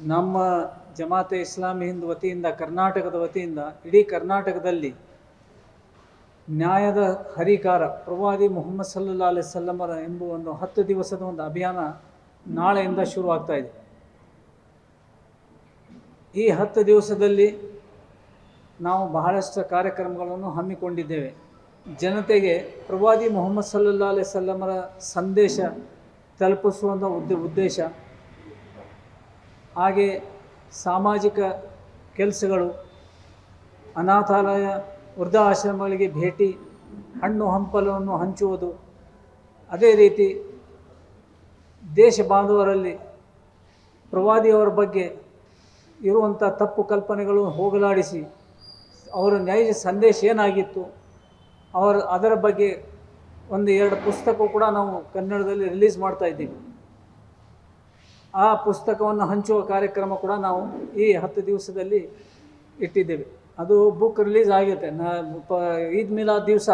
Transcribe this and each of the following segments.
ನಮ್ಮ ಜಮಾತೆ ಇಸ್ಲಾಮಿ ಹಿಂದ್ ವತಿಯಿಂದ, ಕರ್ನಾಟಕದ ವತಿಯಿಂದ, ಇಡೀ ಕರ್ನಾಟಕದಲ್ಲಿ ನ್ಯಾಯದ ಹರಿಕಾರ, ಪ್ರವಾದಿ ಮೊಹಮ್ಮದ್ ಸಲ್ಲಾ ಅಲೈಹಿ ಸಲ್ಲಮರ ಎಂಬ ಒಂದು ಹತ್ತು ದಿವಸದ ಒಂದು ಅಭಿಯಾನ ನಾಳೆಯಿಂದ ಶುರುವಾಗ್ತಾ ಇದೆ. ಈ ಹತ್ತು ದಿವಸದಲ್ಲಿ ನಾವು ಬಹಳಷ್ಟು ಕಾರ್ಯಕ್ರಮಗಳನ್ನು ಹಮ್ಮಿಕೊಂಡಿದ್ದೇವೆ. ಜನತೆಗೆ ಪ್ರವಾದಿ ಮೊಹಮ್ಮದ್ ಸಲ್ಲಾ ಅಲೈಹಿ ಸಲ್ಲಮರ ಸಂದೇಶ ತಲುಪಿಸುವಂಥ ಉದ್ದ, ಉದ್ದೇಶ ಹಾಗೆ ಸಾಮಾಜಿಕ ಕೆಲಸಗಳು, ಅನಾಥಾಲಯ ವೃದ್ಧಾಶ್ರಮಗಳಿಗೆ ಭೇಟಿ, ಹಣ್ಣು ಹಂಪಲವನ್ನು ಹಂಚುವುದು, ಅದೇ ರೀತಿ ದೇಶ ಬಾಂಧವರಲ್ಲಿ ಪ್ರವಾದಿಯವರ ಬಗ್ಗೆ ಇರುವಂಥ ತಪ್ಪು ಕಲ್ಪನೆಗಳು ಹೋಗಲಾಡಿಸಿ ಅವರ ನೈಜ ಸಂದೇಶ ಏನಾಗಿತ್ತು, ಅವರ ಅದರ ಬಗ್ಗೆ ಒಂದು ಎರಡು ಪುಸ್ತಕ ಕೂಡ ನಾವು ಕನ್ನಡದಲ್ಲಿ ರಿಲೀಸ್ ಮಾಡ್ತಾ ಇದ್ದೀವಿ. ಆ ಪುಸ್ತಕವನ್ನು ಹಂಚುವ ಕಾರ್ಯಕ್ರಮ ಕೂಡ ನಾವು ಈ ಹತ್ತು ದಿವಸದಲ್ಲಿ ಇಟ್ಟಿದ್ದೇವೆ. ಅದು ಬುಕ್ ರಿಲೀಸ್ ಆಗುತ್ತೆ ನಾ, ಪ, ಈದ್ ಮಿಲಾದ್ ದಿವಸ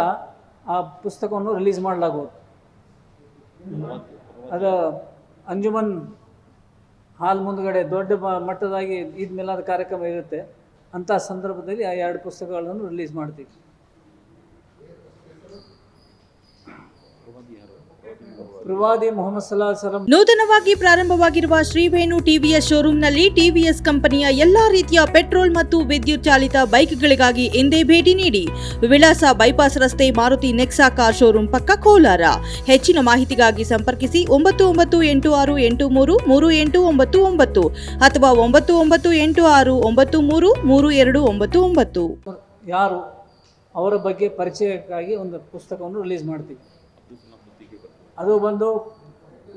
ಆ ಪುಸ್ತಕವನ್ನು ರಿಲೀಸ್ ಮಾಡಲಾಗುವುದು ಅದು ಅಂಜುಮನ್ ಹಾಲ್ ಮುಂದುಗಡೆ ದೊಡ್ಡ ಮಟ್ಟದಾಗಿ ಈದ್ ಮಿಲಾದ ಕಾರ್ಯಕ್ರಮ ಇರುತ್ತೆ. ಅಂಥ ಸಂದರ್ಭದಲ್ಲಿ ಆ ಎರಡು ಪುಸ್ತಕಗಳನ್ನು ರಿಲೀಸ್ ಮಾಡ್ತೀವಿ ಪ್ರವಾದಿ ಮೊಹಮ್ಮದ್ ಸಲಾ ಸಲಂ ನೂತನವಾಗಿ ಪ್ರಾರಂಭವಾಗಿರುವ ಶ್ರೀವೇಣು ಟಿವಿಎಸ್ ಶೋರೂಂನಲ್ಲಿ ಟಿವಿಎಸ್ ಕಂಪನಿಯ ಎಲ್ಲಾ ರೀತಿಯ ಪೆಟ್ರೋಲ್ ಮತ್ತು ವಿದ್ಯುತ್ ಚಾಲಿತ ಬೈಕ್ಗಳಿಗಾಗಿ ಎಂದೇ ಭೇಟಿ ನೀಡಿ ವಿಳಾಸ ಬೈಪಾಸ್ ರಸ್ತೆ ಮಾರುತಿ ನೆಕ್ಸಾ ಕಾರ್ ಶೋರೂಂ ಪಕ್ಕ ಕೋಲಾರ. ಹೆಚ್ಚಿನ ಮಾಹಿತಿಗಾಗಿ ಸಂಪರ್ಕಿಸಿ ಒಂಬತ್ತು ಒಂಬತ್ತು ಎಂಟು ಆರು ಎಂಟು ಮೂರು ಮೂರು ಎಂಟು ಒಂಬತ್ತು ಒಂಬತ್ತು ಅಥವಾ ಒಂಬತ್ತು ಒಂಬತ್ತು ಎಂಟು ಆರು ಒಂಬತ್ತು ಮೂರು ಮೂರು ಎರಡು ಒಂಬತ್ತು ಒಂಬತ್ತು. ಯಾರು ಅವರ ಬಗ್ಗೆ ಪರಿಚಯಕ್ಕಾಗಿ ಒಂದು ಪುಸ್ತಕವನ್ನು ರಿಲೀಸ್ ಮಾಡ್ತೀವಿ. ಅದು ಬಂದು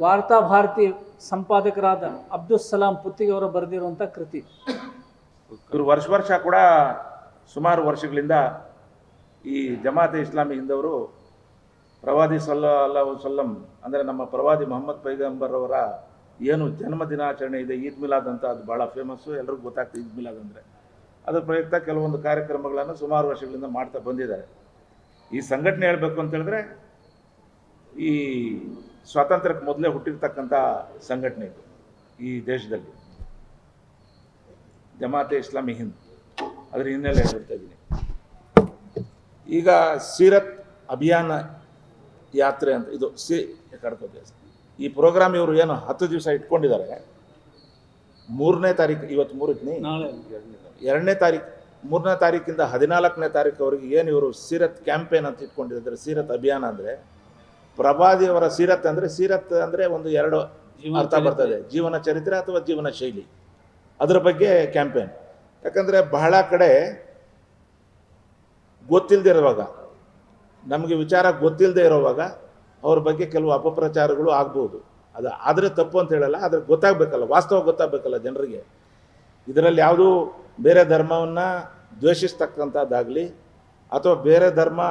ವಾರ್ತಾ ಭಾರತಿ ಸಂಪಾದಕರಾದ ಅಬ್ದುಲ್ ಸಲಾಂ ಪುತ್ತಿಗೆ ಅವರು ಬರೆದಿರುವಂಥ ಕೃತಿ. ಇವರು ವರ್ಷ ವರ್ಷ ಕೂಡ ಸುಮಾರು ವರ್ಷಗಳಿಂದ ಈ ಜಮಾತೆ ಇಸ್ಲಾಮಿ ಹಿಂದವರು ಪ್ರವಾದಿ ಸಲ್ಲ ಅಲ್ಲಾ ಸಲ್ಲಂ ಅಂದರೆ ನಮ್ಮ ಪ್ರವಾದಿ ಮೊಹಮ್ಮದ್ ಪೈಗಂಬರ್ ಅವರ ಏನು ಜನ್ಮ ದಿನಾಚರಣೆ ಇದೆ, ಈದ್ ಮಿಲಾದ್ ಅಂತ ಅದು ಭಾಳ ಫೇಮಸ್ಸು ಎಲ್ರಿಗೂ ಗೊತ್ತಾಗ್ತದೆ ಈದ್ ಮಿಲಾದ್ ಅಂದರೆ. ಅದರ ಪ್ರಯುಕ್ತ ಕೆಲವೊಂದು ಕಾರ್ಯಕ್ರಮಗಳನ್ನು ಸುಮಾರು ವರ್ಷಗಳಿಂದ ಮಾಡ್ತಾ ಬಂದಿದ್ದಾರೆ. ಈ ಸಂಘಟನೆ ಹೇಳಬೇಕು ಅಂತ ಹೇಳಿದ್ರೆ ಈ ಸ್ವಾತಂತ್ರ್ಯಕ್ಕೆ ಮೊದಲೇ ಹುಟ್ಟಿರ್ತಕ್ಕಂಥ ಸಂಘಟನೆ ಇದು ಈ ದೇಶದಲ್ಲಿ. ಜಮಾತೆ ಇಸ್ಲಾಮಿ ಹಿಂದ್. ಅದ್ರ ಹಿನ್ನೆಲೆ ಹೇಳ್ತಾ ಇದ್ದೀನಿ. ಈಗ ಸೀರತ್ ಅಭಿಯಾನ ಯಾತ್ರೆ ಅಂತ ಇದು ಸಿ ಕಡ್ಕೋತೀವಿ ಈ ಪ್ರೋಗ್ರಾಮ್ ಇವರು ಏನು ಹತ್ತು ದಿವಸ ಇಟ್ಕೊಂಡಿದ್ದಾರೆ? ಮೂರನೇ ತಾರೀಕು ಇವತ್ತು ಮೂರಕ್ಕೆ ನಾಳೆ. ಎರಡನೇ ತಾರೀಕು ಮೂರನೇ ತಾರೀಕಿಂದ ಹದಿನಾಲ್ಕನೇ ತಾರೀಕುವರೆಗೆ ಏನು ಇವರು ಸೀರತ್ ಕ್ಯಾಂಪೇನ್ ಅಂತ ಇಟ್ಕೊಂಡಿದ್ದಾರೆ ಸೀರತ್ ಅಭಿಯಾನ ಅಂದರೆ? ಪ್ರಭಾದಿಯವರ ಸೀರತ್ ಅಂದರೆ ಸೀರತ್ ಅಂದರೆ ಒಂದು ಎರಡು ಅರ್ಥ ಬರ್ತದೆ. ಜೀವನ ಚರಿತ್ರೆ ಅಥವಾ ಜೀವನ ಶೈಲಿ. ಅದರ ಬಗ್ಗೆ ಕ್ಯಾಂಪೇನ್. ಯಾಕಂದರೆ ಬಹಳ ಕಡೆ ಗೊತ್ತಿಲ್ಲದೆ ಇರುವಾಗ ನಮಗೆ ವಿಚಾರ ಗೊತ್ತಿಲ್ಲದೆ ಇರೋವಾಗ ಅವ್ರ ಬಗ್ಗೆ ಕೆಲವು ಅಪಪ್ರಚಾರಗಳು ಆಗ್ಬೋದು. ಅದು ಆದರೆ ತಪ್ಪು ಅಂತ ಹೇಳಲ್ಲ ಆದರೆ ಗೊತ್ತಾಗಬೇಕಲ್ಲ ವಾಸ್ತವ ಗೊತ್ತಾಗಬೇಕಲ್ಲ ಜನರಿಗೆ. ಇದರಲ್ಲಿ ಯಾವುದೂ ಬೇರೆ ಧರ್ಮವನ್ನು ದ್ವೇಷಿಸ್ತಕ್ಕಂಥದ್ದಾಗಲಿ ಅಥವಾ ಬೇರೆ ಧರ್ಮ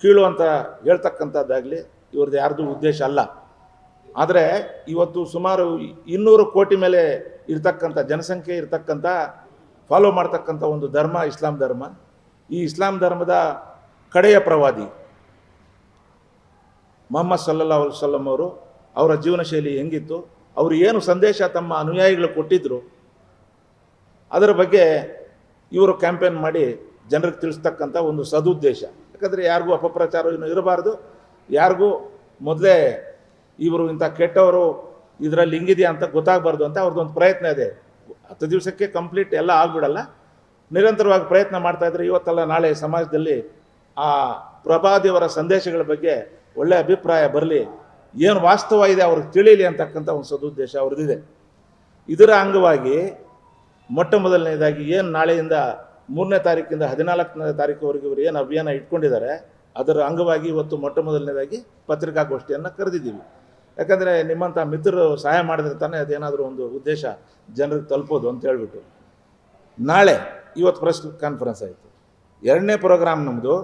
ಕೀಳು ಅಂತ ಹೇಳ್ತಕ್ಕಂಥದ್ದಾಗಲಿ ಇವ್ರದ್ದು ಯಾರ್ದು ಉದ್ದೇಶ ಅಲ್ಲ. ಆದರೆ ಇವತ್ತು ಸುಮಾರು ಇನ್ನೂರು ಕೋಟಿ ಮೇಲೆ ಇರ್ತಕ್ಕಂಥ, ಜನಸಂಖ್ಯೆ ಇರ್ತಕ್ಕಂಥ ಫಾಲೋ ಮಾಡ್ತಕ್ಕಂಥ ಒಂದು ಧರ್ಮ, ಇಸ್ಲಾಂ ಧರ್ಮ. ಈ ಇಸ್ಲಾಂ ಧರ್ಮದ ಕಡೆಯ ಪ್ರವಾದಿ ಮೊಹಮ್ಮದ್ ಸಲ್ಲಾ ಸಲ್ಲಂ ಅವರು, ಅವರ ಜೀವನ ಶೈಲಿ ಹೆಂಗಿತ್ತು, ಅವರು ಏನು ಸಂದೇಶ ತಮ್ಮ ಅನುಯಾಯಿಗಳು ಕೊಟ್ಟಿದ್ದರು ಅದರ ಬಗ್ಗೆ ಇವರು ಕ್ಯಾಂಪೇನ್ ಮಾಡಿ ಜನರಿಗೆ ತಿಳಿಸ್ತಕ್ಕಂಥ ಒಂದು ಸದುದ್ದೇಶ. ಯಾಕಂದರೆ ಯಾರಿಗೂ ಅಪಪ್ರಚಾರ ಇರಬಾರ್ದು. ಯಾರಿಗೂ ಮೊದಲೇ ಇವರು ಇಂಥ ಕೆಟ್ಟವರು ಇದರಲ್ಲಿ ಹಿಂಗಿದೆಯಾ ಅಂತ ಗೊತ್ತಾಗಬಾರ್ದು ಅಂತ ಅವ್ರದ್ದೊಂದು ಪ್ರಯತ್ನ ಇದೆ. ಹತ್ತು ದಿವಸಕ್ಕೆ ಕಂಪ್ಲೀಟ್ ಎಲ್ಲ ಆಗ್ಬಿಡಲ್ಲ. ನಿರಂತರವಾಗಿ ಪ್ರಯತ್ನ ಮಾಡ್ತಾ ಇದ್ರೆ ಇವತ್ತಲ್ಲ ನಾಳೆ ಸಮಾಜದಲ್ಲಿ ಆ ಪ್ರಭಾದಿಯವರ ಸಂದೇಶಗಳ ಬಗ್ಗೆ ಒಳ್ಳೆಯ ಅಭಿಪ್ರಾಯ ಬರಲಿ. ಏನು ವಾಸ್ತವ ಇದೆ ಅವ್ರಿಗೆ ತಿಳಿಯಲಿ ಅಂತಕ್ಕಂಥ ಒಂದು ಸದುದ್ದೇಶ ಅವ್ರದ್ದಿದೆ. ಇದರ ಅಂಗವಾಗಿ ಮೊಟ್ಟ ಮೊದಲನೇದಾಗಿ ಏನು ನಾಳೆಯಿಂದ ಮೂರನೇ ತಾರೀಕಿಂದ ಹದಿನಾಲ್ಕನೇ ತಾರೀಕುವರೆಗೆ ಇವರು ಏನು ಅಭಿಯಾನ ಇಟ್ಕೊಂಡಿದ್ದಾರೆ ಅದರ ಅಂಗವಾಗಿ ಇವತ್ತು ಮೊಟ್ಟ ಮೊದಲನೇದಾಗಿ ಪತ್ರಿಕಾಗೋಷ್ಠಿಯನ್ನು ಕರೆದಿದ್ದೀವಿ. ಯಾಕಂದರೆ ನಿಮ್ಮಂಥ ಮಿತ್ರರು ಸಹಾಯ ಮಾಡಿದ್ರೆ ತಾನೇ ಅದೇನಾದರೂ ಒಂದು ಉದ್ದೇಶ ಜನರಿಗೆ ತಲುಪೋದು ಅಂತ ಹೇಳ್ಬಿಟ್ಟು. ನಾಳೆ ಇವತ್ತು ಪ್ರೆಸ್ ಕಾನ್ಫರೆನ್ಸ್ ಆಯಿತು. ಎರಡನೇ ಪ್ರೋಗ್ರಾಮ್ ನಮ್ಮದು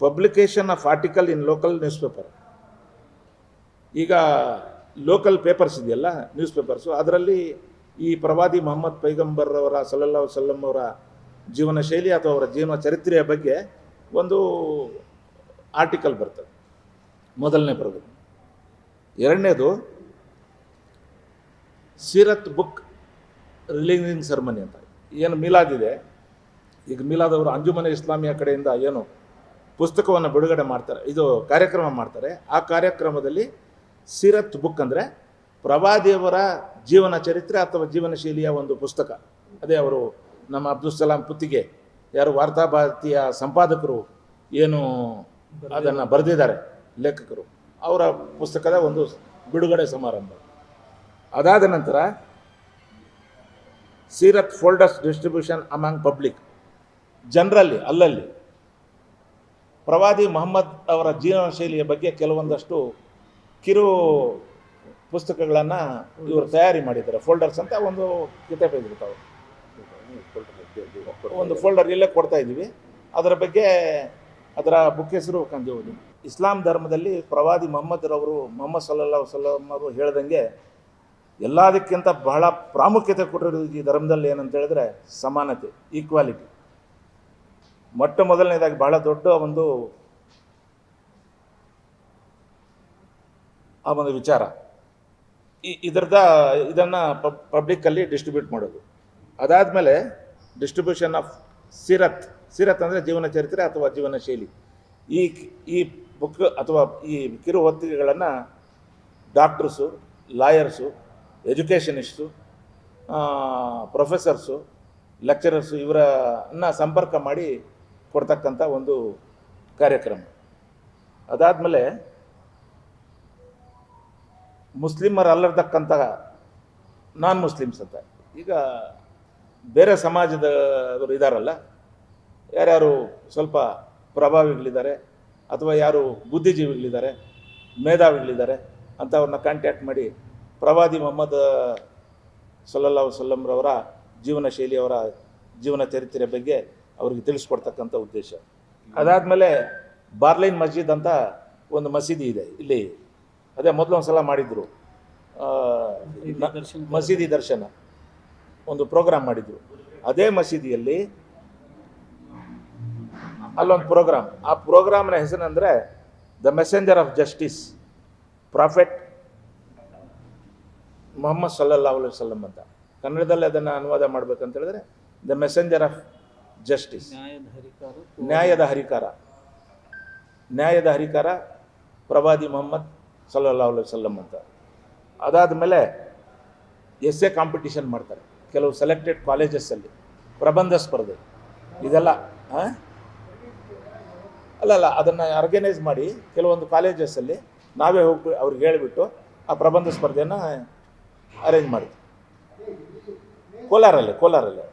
publication of article in local news paper ಈಗ ಲೋಕಲ್ ಪೇಪರ್ಸ್ ಇದೆಯಲ್ಲ ನ್ಯೂಸ್ ಪೇಪರ್ಸು ಅದರಲ್ಲಿ ಈ ಪ್ರವಾದಿ ಮೊಹಮ್ಮದ್ ಪೈಗಂಬರ್ ಅವರ ಸಲ್ಲಲ್ಲಾ ವಸಲ್ಲಂ ಅವರ ಜೀವನ ಶೈಲಿ ಅಥವಾ ಅವರ ಜೀವನ ಚರಿತ್ರೆಯ ಬಗ್ಗೆ ಒಂದು ಆರ್ಟಿಕಲ್ ಬರ್ತದೆ. ಮೊದಲನೇ ಪ್ರಕರಣ ಎರಡನೇದು, ಸೀರತ್ ಬುಕ್ ರಿಲೀಸಿಂಗ್ ಸೆರೆಮನಿ ಅಂತ. ಏನು ಮಿಲಾದ್ ಇದೆ ಈಗ ಮಿಲಾದ್ ಅವರು ಅಂಜುಮನೆ ಇಸ್ಲಾಮಿಯ ಕಡೆಯಿಂದ ಏನು ಪುಸ್ತಕವನ್ನು ಬಿಡುಗಡೆ ಮಾಡ್ತಾರೆ, ಇದು ಕಾರ್ಯಕ್ರಮ ಮಾಡ್ತಾರೆ. ಆ ಕಾರ್ಯಕ್ರಮದಲ್ಲಿ ಸಿರತ್ ಬುಕ್ ಅಂದರೆ ಪ್ರವಾದಿಯವರ ಜೀವನ ಚರಿತ್ರೆ ಅಥವಾ ಜೀವನ ಶೈಲಿಯ ಒಂದು ಪುಸ್ತಕ. ಅದೇ ಅವರು ನಮ್ಮ ಅಬ್ದುಲ್ ಸಲಾಂ ಪುತ್ತಿಗೆ ಯಾರು ವಾರ್ತಾಭಾರತಿಯ ಸಂಪಾದಕರು ಏನು ಅದನ್ನು ಬರೆದಿದ್ದಾರೆ ಲೇಖಕರು. ಅವರ ಪುಸ್ತಕದ ಒಂದು ಬಿಡುಗಡೆ ಸಮಾರಂಭ. ಅದಾದ ನಂತರ ಸೀರತ್ ಫೋಲ್ಡರ್ಸ್ ಡಿಸ್ಟ್ರಿಬ್ಯೂಷನ್ ಅಮಾಂಗ್ ಪಬ್ಲಿಕ್, ಜನರಲ್ಲಿ, ಅಲ್ಲಲ್ಲಿ ಪ್ರವಾದಿ ಮೊಹಮ್ಮದ್ ಅವರ ಜೀವನ ಶೈಲಿಯ ಬಗ್ಗೆ ಕೆಲವೊಂದಷ್ಟು ಕಿರು ಪುಸ್ತಕಗಳನ್ನು ಇವರು ತಯಾರಿ ಮಾಡಿದ್ದಾರೆ. ಫೋಲ್ಡರ್ಸ್ ಅಂತ ಒಂದು ಕಿತಾಬ್ ಇದ್ಬಿಡ್ತಾವೆ ಒಂದು ಫೋಲ್ಡರ್ ಇಲ್ಲೇ ಕೊಡ್ತಾ ಇದ್ದೀವಿ. ಅದರ ಬಗ್ಗೆ ಅದರ ಬುಕ್ ಹೆಸರು ಕಂದಿವುದು ಇಸ್ಲಾಂ ಧರ್ಮದಲ್ಲಿ ಪ್ರವಾದಿ ಮೊಹಮ್ಮದ್ರವರು ಮೊಹಮ್ಮದ್ ಸಲ್ಲಾ ಅವರು ಹೇಳ್ದಂಗೆ ಎಲ್ಲದಕ್ಕಿಂತ ಬಹಳ ಪ್ರಾಮುಖ್ಯತೆ ಕೊಟ್ಟಿರೋದು ಈ ಧರ್ಮದಲ್ಲಿ ಏನಂತ ಹೇಳಿದ್ರೆ ಸಮಾನತೆ ಈಕ್ವಾಲಿಟಿ ಮೊಟ್ಟ ಮೊದಲನೇದಾಗಿ ಬಹಳ ದೊಡ್ಡ ಒಂದು ಆ ಒಂದು ವಿಚಾರ. ಈ ಇದರದ, ಇದನ್ನು ಪಬ್ಲಿಕ್ಕಲ್ಲಿ ಡಿಸ್ಟ್ರಿಬ್ಯೂಟ್ ಮಾಡೋದು. ಅದಾದಮೇಲೆ ಡಿಸ್ಟ್ರಿಬ್ಯೂಷನ್ ಆಫ್ ಸಿರತ್ ಸಿರತ್ ಅಂದರೆ ಜೀವನ ಚರಿತ್ರೆ ಅಥವಾ ಜೀವನ ಶೈಲಿ. ಈ ಈ ಬುಕ್ ಅಥವಾ ಈ ಕಿರು ಹೊತ್ತಿಗೆಗಳನ್ನು doctors lawyers educationist professors lecturers ಇವರನ್ನು ಸಂಪರ್ಕ ಮಾಡಿ ಕೊಡ್ತಕ್ಕಂಥ ಒಂದು ಕಾರ್ಯಕ್ರಮ. ಅದಾದಮೇಲೆ ಮುಸ್ಲಿಮರಲ್ಲರ್ತಕ್ಕಂಥ ನಾನ್ ಮುಸ್ಲಿಮ್ಸ್ ಅಂತ. ಈಗ ಬೇರೆ ಸಮಾಜದವರು ಇದ್ದಾರಲ್ಲ ಯಾರ್ಯಾರು ಸ್ವಲ್ಪ ಪ್ರಭಾವಿಗಳಿದ್ದಾರೆ ಅಥವಾ ಯಾರು ಬುದ್ಧಿಜೀವಿಗಳಿದ್ದಾರೆ, ಮೇಧಾವಿಗಳಿದ್ದಾರೆ ಅಂಥವ್ರನ್ನ ಕಾಂಟ್ಯಾಕ್ಟ್ ಮಾಡಿ ಪ್ರವಾದಿ ಮೊಹಮ್ಮದ್, ಸಲ್ಲಲ್ಲಾಹು ವಸಲ್ಲಂರವರ ಜೀವನ ಶೈಲಿಯವರ ಜೀವನ ಚರಿತ್ರೆ ಬಗ್ಗೆ ಅವ್ರಿಗೆ ತಿಳಿಸ್ಕೊಡ್ತಕ್ಕಂಥ ಉದ್ದೇಶ ಅದಾದಮೇಲೆ ಬಾರ್ಲೈನ್ ಮಸ್ಜಿದ್ ಅಂತ ಒಂದು ಮಸೀದಿ ಇದೆ, ಇಲ್ಲಿ ಅದೇ ಮೊದಲು ಒಂದು ಸಲ ಮಾಡಿದ್ರು. ಮಸೀದಿ ದರ್ಶನ, ಒಂದು ಪ್ರೋಗ್ರಾಮ್ ಮಾಡಿದ್ರು ಅದೇ ಮಸೀದಿಯಲ್ಲಿ ಅಲ್ಲೊಂದು ಪ್ರೋಗ್ರಾಮ್. ಆ ಪ್ರೋಗ್ರಾಮ್ನ ಹೆಸರಂದರೆ the messenger of justice. Prophet Muhammad ಸಲ್ಲಾ ಅಲೈಹಿ ವಸಲ್ಲಂ ಅಂತ. ಕನ್ನಡದಲ್ಲಿ ಅದನ್ನು ಅನುವಾದ ಮಾಡ್ಬೇಕಂತ ಹೇಳಿದ್ರೆ ದ ಮೆಸೆಂಜರ್ ಆಫ್ ಜಸ್ಟಿಸ್. ನ್ಯಾಯದ ಹರಿಕಾರ. ನ್ಯಾಯದ ಹರಿಕಾರ ಪ್ರವಾದಿ ಮೊಹಮ್ಮದ್ ಸಲ್ಲಾ ಅಲೈಹಿ ವಸಲ್ಲಂ ಅಂತ. ಅದಾದ ಮೇಲೆ ಎಸ್ ಎ ಕಾಂಪಿಟಿಷನ್ ಮಾಡ್ತಾರೆ. ಕೆಲವು ಸೆಲೆಕ್ಟೆಡ್ ಕಾಲೇಜಸ್ಸಲ್ಲಿ. ಪ್ರಬಂಧ ಸ್ಪರ್ಧೆ. ಇದೆಲ್ಲ ಆ? ಅಲ್ಲ ಅಲ್ಲ ಅದನ್ನು ಆರ್ಗನೈಸ್ ಮಾಡಿ ಕೆಲವೊಂದು ಕಾಲೇಜಸ್ಸಲ್ಲಿ ನಾವೇ ಹೋಗಿ ಅವ್ರಿಗೆ ಹೇಳಿಬಿಟ್ಟು ಆ ಪ್ರಬಂಧ ಸ್ಪರ್ಧೆಯನ್ನು ಅರೇಂಜ್ ಮಾಡಿದ್ವಿ. ಕೋಲಾರಲ್ಲಿ ಕೋಲಾರಲ್ಲಿ.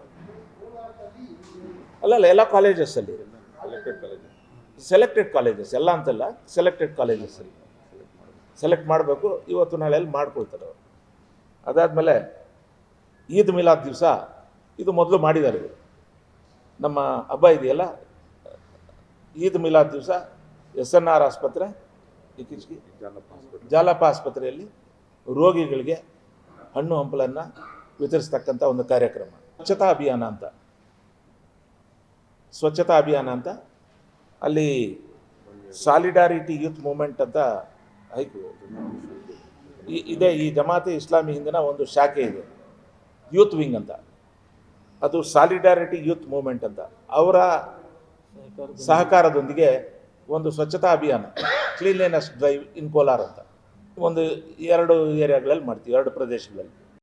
ಅಲ್ಲಲ್ಲ ಎಲ್ಲ ಕಾಲೇಜಸ್ಸಲ್ಲಿ ಸೆಲೆಕ್ಟೆಡ್ ಕಾಲೇಜಸ್ ಎಲ್ಲ ಅಂತಲ್ಲ ಸೆಲೆಕ್ಟೆಡ್ ಕಾಲೇಜಸ್ಸಲ್ಲಿ ಸೆಲೆಕ್ಟ್ ಮಾಡಬೇಕು ಇವತ್ತು ನಾಳೆಯಲ್ಲಿ ಮಾಡ್ಕೊಳ್ತಾರೆ ಅವರು. ಅದಾದಮೇಲೆ ಈದ್ ಮಿಲಾದ್ ದಿವಸ ಇದು ಮೊದಲು ಮಾಡಿದ್ದಾರೆ. ಇವರು ನಮ್ಮ ಹಬ್ಬ ಇದೆಯಲ್ಲ ಈದ್ ಮಿಲಾದ್ ದಿವಸ ಎಸ್ ಎನ್ ಆರ್ ಆಸ್ಪತ್ರೆ, ಇತ್ತೀಚೆಗೆ ಜಾಲಪ್ಪ ಆಸ್ಪತ್ರೆಯಲ್ಲಿ ರೋಗಿಗಳಿಗೆ ಹಣ್ಣು ಹಂಪಲನ್ನು ವಿತರಿಸ್ತಕ್ಕಂಥ ಒಂದು ಕಾರ್ಯಕ್ರಮ. ಸ್ವಚ್ಛತಾ ಅಭಿಯಾನ ಅಂತ. ಸ್ವಚ್ಛತಾ ಅಭಿಯಾನ ಅಂತ. ಅಲ್ಲಿ ಸಾಲಿಡಾರಿಟಿ ಯೂತ್ ಮೂಮೆಂಟ್ ಅಂತ ಹೈಕು ಇದೆ, ಈ ಜಮಾತೆ ಇಸ್ಲಾಮಿ ಹಿಂದಿನ ಒಂದು ಶಾಖೆ ಇದೆ. ಯೂತ್ ವಿಂಗ್ ಅಂತ. ಅದು ಸಾಲಿಡಾರಿಟಿ ಯೂತ್ ಮೂಮೆಂಟ್ ಅಂತ. ಅವರ ಸಹಕಾರದೊಂದಿಗೆ ಒಂದು ಸ್ವಚ್ಛತಾ ಅಭಿಯಾನ ಕ್ಲೀನ್ಲಿನೆಸ್ ಡ್ರೈವ್ ಇನ್ ಕೋಲಾರ್ ಅಂತ. ಒಂದು ಎರಡು ಏರಿಯಾಗಳಲ್ಲಿ ಮಾಡ್ತೀವಿ, ಎರಡು ಪ್ರದೇಶಗಳಲ್ಲಿ.